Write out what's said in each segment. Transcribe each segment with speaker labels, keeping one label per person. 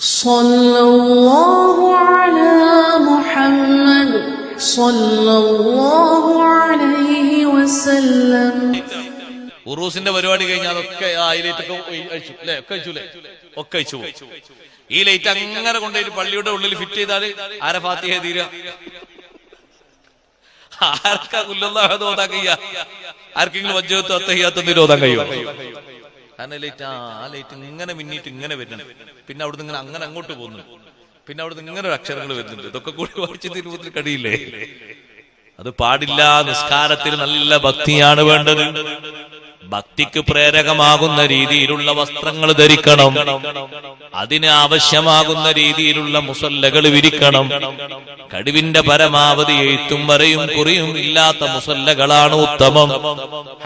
Speaker 1: صلى الله على محمد صلى الله عليه وسلم
Speaker 2: ഉറൂസിന്റെ പരിപാടി കഴിഞ്ഞാൽ അതൊക്കെ ആ ലൈറ്റ് ഒക്കെ അയച്ചു അല്ലെ ഒക്കെ അയച്ചൂലേ ഒക്കെ അയച്ചു പോകും ഈ ലൈറ്റ് അങ്ങനെ കൊണ്ടുപോയിട്ട് പള്ളിയുടെ ഉള്ളിൽ ഫിറ്റ് ചെയ്താല് ആരെ ഫാത്തിഹ തീര ആർക്കാ കുല്ലല്ലാഹ് ഓതാൻ കഴിയ ആർക്കെങ്കിലും വജ്ജത്ത് അത്തഹിയാത്തൊന്നും ഓതാൻ കഴിയോ കാരണം ലൈറ്റ് ആ ലൈറ്റ് ഇങ്ങനെ മിന്നിട്ട് ഇങ്ങനെ വരുന്നുണ്ട്. പിന്നെ അവിടുന്ന് ഇങ്ങനെ അങ്ങനെ അങ്ങോട്ട് പോകുന്നു. പിന്നെ അവിടുന്ന് ഇങ്ങനെ ഒരു അക്ഷരങ്ങൾ വരുന്നുണ്ട്. ഇതൊക്കെ കൂടി വായിച്ച് തിരുവത്തിൽ കഴിയില്ലേ അത് പാടില്ല. നിസ്കാരത്തിൽ നല്ല ഭക്തിയാണ് വേണ്ടത്. ഭക്തിക്ക് പ്രേരകമാകുന്ന രീതിയിലുള്ള വസ്ത്രങ്ങൾ ധരിക്കണം. അതിന് ആവശ്യമാകുന്ന രീതിയിലുള്ള മുസല്ലകൾ വിരിക്കണം. കഴിവിന്റെ പരമാവധി എഴുത്തും വരയും കുറിയും ഇല്ലാത്ത മുസല്ലകളാണ് ഉത്തമം.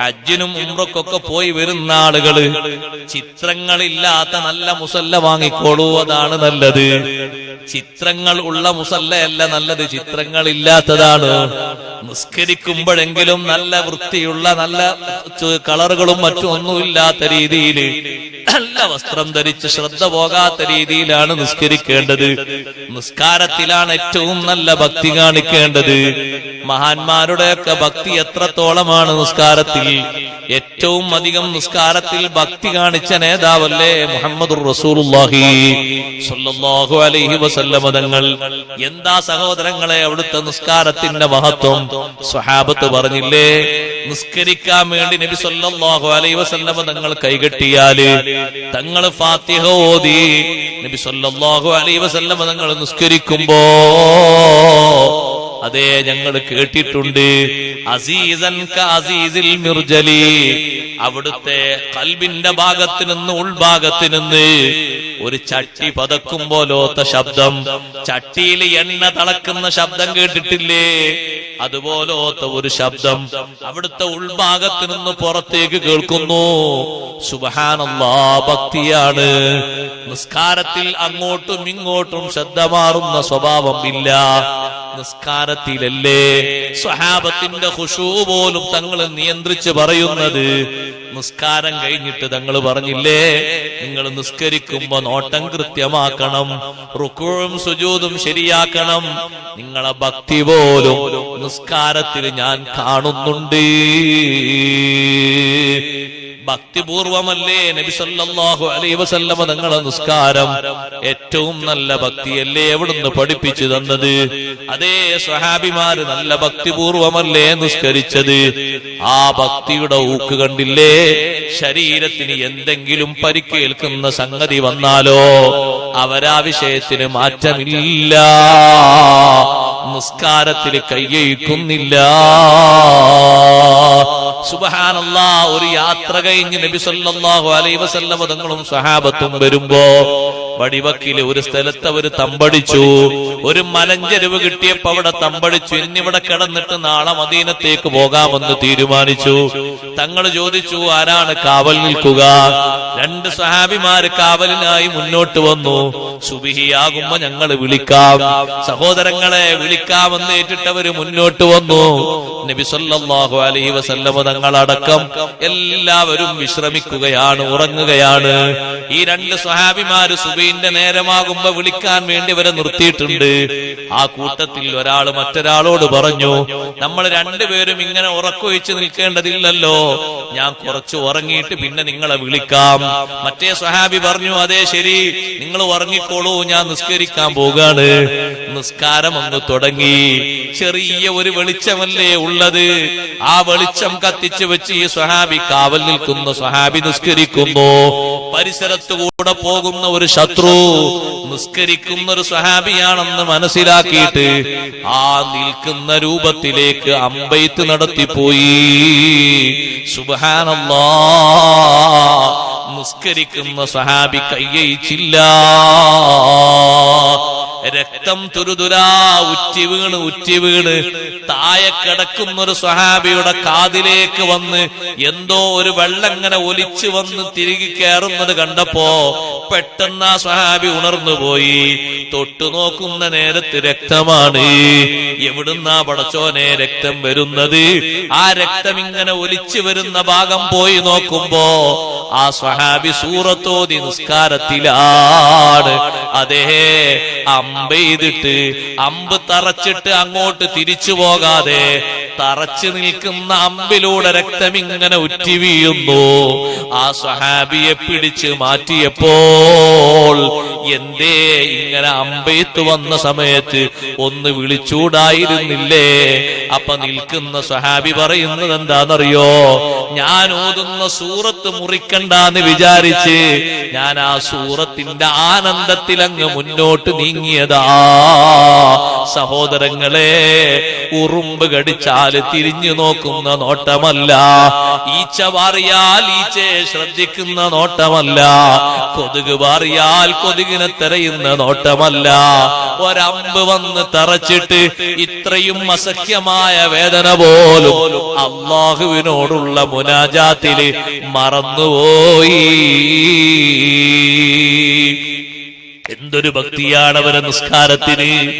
Speaker 2: ഹജ്ജിനും ഉമ്രക്കൊക്കെ പോയി വരുന്ന ആളുകൾ ചിത്രങ്ങളില്ലാത്ത നല്ല മുസല്ല വാങ്ങിക്കോളൂ അതാണ് നല്ലത്. ചിത്രങ്ങൾ ഉള്ള മുസല്ലയല്ല നല്ലത് ചിത്രങ്ങൾ ഇല്ലാത്തതാണ് നിസ്കരിക്കുമ്പോഴെങ്കിലും നല്ല വൃത്തിയുള്ള നല്ല കളറുകളും മറ്റും ഒന്നുമില്ലാത്ത രീതിയിൽ നല്ല വസ്ത്രം ധരിച്ച് ശ്രദ്ധ പോകാത്ത രീതിയിലാണ് നിസ്കരിക്കേണ്ടത്. നിസ്കാരത്തിലാണ് ഏറ്റവും നല്ല ഭക്തി കാണിക്കേണ്ടത്. മഹാന്മാരുടെയൊക്കെ ഭക്തി എത്രത്തോളമാണ് നിസ്കാരത്തിൽ. ഏറ്റവും അധികം നിസ്കാരത്തിൽ ഭക്തി കാണിച്ച നേതാവല്ലേ മുഹമ്മദ് അലൈഹി വസല്ലമ തങ്ങൾ. എന്താ സഹോദരങ്ങളെ അവിടുത്തെ നിസ്കാരത്തിന്റെ മഹത്വം? സ്വഹാബത്ത് പറഞ്ഞില്ലേ നിസ്കരിക്കാൻ വേണ്ടി നബി സല്ലല്ലാഹു അലൈഹി വസല്ലമ തങ്ങൾ കൈകെട്ടിയാൽ തങ്ങൾ ഫാത്തിഹ ഓതി. നബി സല്ലല്ലാഹു അലൈഹി വസല്ലമ തങ്ങൾ നിസ്കരിക്കുമ്പോ അതെ ഞങ്ങൾ കേട്ടിട്ടുണ്ട്. അസീസൻ കാസീസിൽ മിർജലി. അവിടുത്തെ കൽബിന്റെ ഭാഗത്ത് നിന്ന് ഉൾഭാഗത്ത് നിന്ന് ഒരു ചട്ടി പതക്കും പോലോത്ത ശബ്ദം. ചട്ടിയിൽ എണ്ണ തളക്കുന്ന ശബ്ദം കേട്ടിട്ടില്ലേ? അതുപോലോത്ത ഒരു ശബ്ദം അവിടുത്തെ ഉൾഭാഗത്ത് നിന്ന് പുറത്തേക്ക് കേൾക്കുന്നു. സുബഹാനല്ലാ ഭക്തിയാണ്. നിസ്കാരത്തിൽ അങ്ങോട്ടും ഇങ്ങോട്ടും ശ്രദ്ധ മാറുന്ന സ്വഭാവം ഇല്ല. നിസ്കാരത്തിലല്ലേ? സ്വഹാബത്തിന്റെ ഖുശൂ പോലും തങ്ങൾ നിയന്ത്രിച്ച് പറയുന്നത്. നിസ്കാരം കഴിഞ്ഞിട്ട് തങ്ങൾ പറഞ്ഞില്ലേ? നിങ്ങൾ നിസ്കരിക്കുമ്പോ നോട്ടം കൃത്യമാക്കണം റുക്കുഴും സുജൂതും ശരിയാക്കണം. നിങ്ങളെ ഭക്തി പോലും നിസ്കാരത്തിൽ ഞാൻ കാണുന്നുണ്ട്. ഭക്തിപൂർവമല്ലേ നബി സല്ലല്ലാഹു അലൈഹി വസല്ലമ തങ്ങളെ നിസ്കാരം? ഏറ്റവും നല്ല ഭക്തിയല്ലേ എവിടുന്ന് പഠിപ്പിച്ചു തന്നത്? അതേ സ്വഹാബിമാര് നല്ല ഭക്തിപൂർവമല്ലേ നിസ്കരിച്ചത്? ആ ഭക്തിയുടെ ഊക്ക് കണ്ടില്ലേ? ശരീരത്തിന് എന്തെങ്കിലും പരിക്കേൽക്കുന്ന സംഗതി വന്നാലോ? അവരാ വിഷയത്തിന് മാറ്റമില്ല. നിസ്കാരത്തിൽ കയ്യയിക്കുന്നില്ല. സുബഹാനല്ല ഒരു യാത്ര കഴിഞ്ഞ് നബി സല്ലല്ലാഹു അലൈഹി വസല്ലം തങ്ങളും സഹാബത്തും വരുമ്പോ വടിവക്കിൽ ഒരു സ്ഥലത്ത് അവർ തമ്പടിച്ചു. ഒരു മലഞ്ചെരുവ് കിട്ടിയപ്പോ അവിടെ തമ്പടിച്ചു. ഇന്നിവിടെ കിടന്നിട്ട് നാളെ മദീനത്തേക്ക് പോകാമെന്ന് തീരുമാനിച്ചു. തങ്ങൾ ചോദിച്ചു ആരാണ് കാവൽ നിൽക്കുക? രണ്ട് സഹാബിമാര് കാവലിനായി മുന്നോട്ട് വന്നു. സുബിഹിയാകുമ്പോ ഞങ്ങൾ വിളിക്കാം. സഹോദരങ്ങളെ വിളിക്കാമെന്ന് ഏറ്റിട്ടവര് മുന്നോട്ട് വന്നു. നബി സല്ലല്ലാഹു അലൈഹി വസല്ലമ തങ്ങളടക്കം എല്ലാവരും വിശ്രമിക്കുകയാണ് ഉറങ്ങുകയാണ്. ഈ രണ്ട് സ്വഹാബിമാര് സുബീന്റെ നേരമാകുമ്പോ വിളിക്കാൻ വേണ്ടി വരെ നിർത്തിയിട്ടുണ്ട്. ആ കൂട്ടത്തിൽ ഒരാൾ മറ്റൊരാളോട് പറഞ്ഞു നമ്മൾ രണ്ടുപേരും ഇങ്ങനെ ഉറക്കൊഴിച്ച് നിൽക്കേണ്ടതില്ലല്ലോ. ഞാൻ കുറച്ച് ഉറങ്ങിയിട്ട് പിന്നെ നിങ്ങളെ വിളിക്കാം. മറ്റേ സ്വഹാബി പറഞ്ഞു അതെ ശരി നിങ്ങൾ ഉറങ്ങിക്കോളൂ ഞാൻ നിസ്കരിക്കാൻ പോകാണ്. നിസ്കാരം ഒന്ന് തുടങ്ങി. ചെറിയ ഒരു വെളിച്ചമല്ലേ ഉള്ളത്. ആ വെളിച്ചം കത്തിച്ചു വെച്ച് ഈ സ്വഹാബി കാവൽ നിൽക്കുന്നു. സ്വഹാബി നിസ്കരിക്കുന്നു. പരിസരത്ത് കൂടെ പോകുന്ന ഒരു ശത്രു നിസ്കരിക്കുന്ന ഒരു സ്വഹാബിയാണെന്ന് മനസ്സിലാക്കിയിട്ട് ആ നിൽക്കുന്ന രൂപത്തിലേക്ക് അമ്പയത്ത് നടത്തിപ്പോയി. സുബഹാനല്ലാ. നിസ്കരിക്കുന്ന സ്വഹാബി കയ്യയിച്ചില്ല രക്തം തുരുതുരാ ഉറ്റി വീണ് ഉറ്റി വീണ്. താഴെ കിടക്കുന്ന ഒരു സ്വഹാബിയുടെ കാതിലേക്ക് വന്ന് എന്തോ ഒരു വെള്ളം ഇങ്ങനെ ഒലിച്ചു വന്ന് തിരികെ കയറുന്നത് കണ്ടപ്പോ പെട്ടെന്ന് ആ സ്വഹാബി ഉണർന്നു പോയി തൊട്ടു നോക്കുന്ന നേരത്ത് രക്തമാണ്. എവിടുന്നാ പടച്ചോനെ രക്തം വരുന്നത്? ആ രക്തം ഇങ്ങനെ ഒലിച്ചു വരുന്ന ഭാഗം പോയി നോക്കുമ്പോ ആ സ്വഹാബി സൂറത്തോതി നിസ്കാരത്തിലാണ്. അതേ അമ്പെയ്തിട്ട് അമ്പ് തറച്ചിട്ട് അങ്ങോട്ട് തിരിച്ചു പോകാതെ തറച്ചു നിൽക്കുന്ന അമ്പിലൂടെ രക്തം ഇങ്ങനെ ഉറ്റി വീഴുന്നു ആ സ്വഹാബിയെ പിടിച്ച് മാറ്റിയപ്പോൾ എന്തേ അമ്പെയ്ത്ത് വന്ന സമയത്ത് ഒന്ന് വിളിച്ചൂടായിരുന്നില്ലേ? അപ്പൊ നിൽക്കുന്ന സ്വഹാബി പറയുന്നത് എന്താണെന്നറിയോ? ഞാൻ ഓതുന്ന സൂറത്ത് മുറിക്കണ്ടെന്ന് വിചാരിച്ച് ഞാൻ ആ സൂറത്തിന്റെ ആനന്ദത്തിൽ അങ്ങ് മുന്നോട്ട് നീങ്ങിയതാ. സഹോദരങ്ങളെ ഉറുമ്പ് കടിച്ചാൽ തിരിഞ്ഞു നോക്കുന്ന നോട്ടമല്ല. ഈച്ച പാറിയാൽ ഈച്ചയെ ശ്രദ്ധിക്കുന്ന നോട്ടമല്ല. കൊതുക് പാറിയാൽ കൊതുകിനെ തെരയുന്ന നോട്ടമല്ല. ഒരമ്പ് വന്ന് തറച്ചിട്ട് ഇത്രയും അസഖ്യമായ വേദന പോലും അള്ളാഹുവിനോടുള്ള മുനാജാത്തിൽ മറന്നുപോയി. എന്തൊരു ഭക്തിയാണ് അവരെ നിസ്കാരത്തിന്.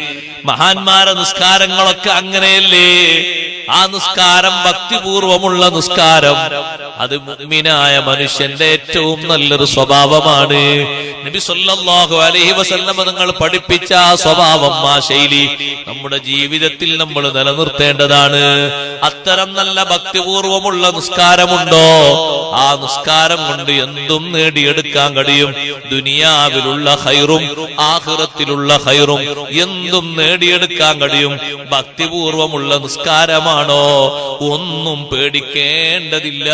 Speaker 2: മഹാന്മാരെ നിസ്കാരങ്ങളൊക്കെ അങ്ങനെയല്ലേ? ആ നിസ്കാരം ഭക്തിപൂർവമുള്ള നിസ്കാരം. അത് മുഗ്മിനായ മനുഷ്യന്റെ ഏറ്റവും നല്ലൊരു സ്വഭാവമാണ്. നബി സല്ലല്ലാഹു അലൈഹി വസല്ലമ നിങ്ങൾ പഠിപ്പിച്ച ആ സ്വഭാവം ആ ശൈലി നമ്മുടെ ജീവിതത്തിൽ നമ്മൾ നിലനിർത്തേണ്ടതാണ്. അത്തരം നല്ല ഭക്തിപൂർവമുള്ള നിസ്കാരമുണ്ടോ? ആ നിസ്കാരം കൊണ്ട് എന്തും നേടിയെടുക്കാൻ കഴിയും. ദുനിയാവിലുള്ള ഹൈറും ആഹ്റത്തിലുള്ള ഹൈറും എന്തും നേടിയെടുക്കാൻ കഴിയും. ഭക്തിപൂർവമുള്ള നിസ്കാരമാണോ ഒന്നും പേടിക്കേണ്ടതില്ല.